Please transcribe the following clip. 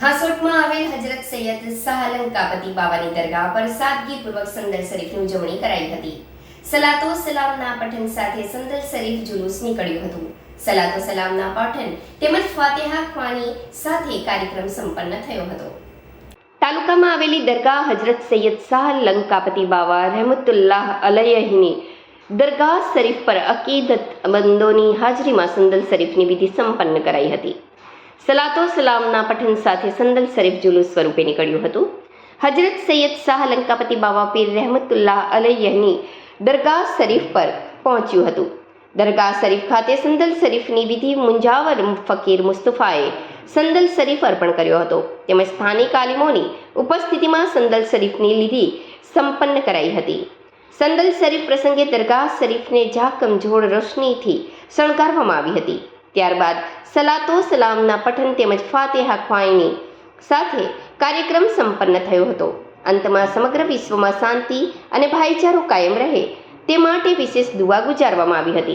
હાસોટમાં આવેલ હજરત સૈયદ સહાલંગ કાપતી બાવાની દરગાહ પર સાદગીપૂર્વક સંદલ શરીફની ઉજવણી કરાઈ હતી. સલાતો સલામના પઠન સાથે સંદલ શરીફ જુલુસ નીકળ્યું હતું. સલાતો સલામના પઠન તેમજ ફાતેહા ખ્વાની સાથે કાર્યક્રમ સંપન્ન થયો હતો. તાલુકામાં આવેલી દરગાહ હજરત સૈયદ શાહ લંકાપતિ બાવા રહેમતુલ્લાહ અલયહીની દરગાહ શરીફ પર અકીદત બંદોની હાજરીમાં સંદલ શરીફની વિધિ સંપન્ન કરાઈ હતી. સલાતો સલામના પઠન સાથે સંદલ શરીફ જુલુસ સ્વરૂપે નીકળ્યું હતું. હજરત સૈયદ શાહ લંકાપતિ બાવા પીર રહેમતુલ્લાહ અલૈયની દરગાહ શરીફ પર પહોંચ્યું હતું. દરગાહ શરીફ ખાતે સંદલ શરીફની વિધિ મુંજાવર ફકીર મુસ્તફાએ સંદલ શરીફ અર્પણ કર્યો હતો. તેમજ સ્થાનિક આલિમોની ઉપસ્થિતિમાં સંદલ શરીફની લીધી સંપન્ન કરાઈ હતી. સંદલ શરીફ પ્રસંગે દરગાહ શરીફને ઝાકમઝોળ રોશનીથી શણગારવામાં આવી હતી. ત્યારબાદ સલાતો સલામના પઠન તેમજ ફાતેહા ખ્વાઈની સાથે કાર્યક્રમ સંપન્ન થયો હતો. અંતમાં સમગ્ર વિશ્વમાં શાંતિ અને ભાઈચારો કાયમ રહે તે માટે વિશેષ દુઆ ગુજારવામાં આવી હતી.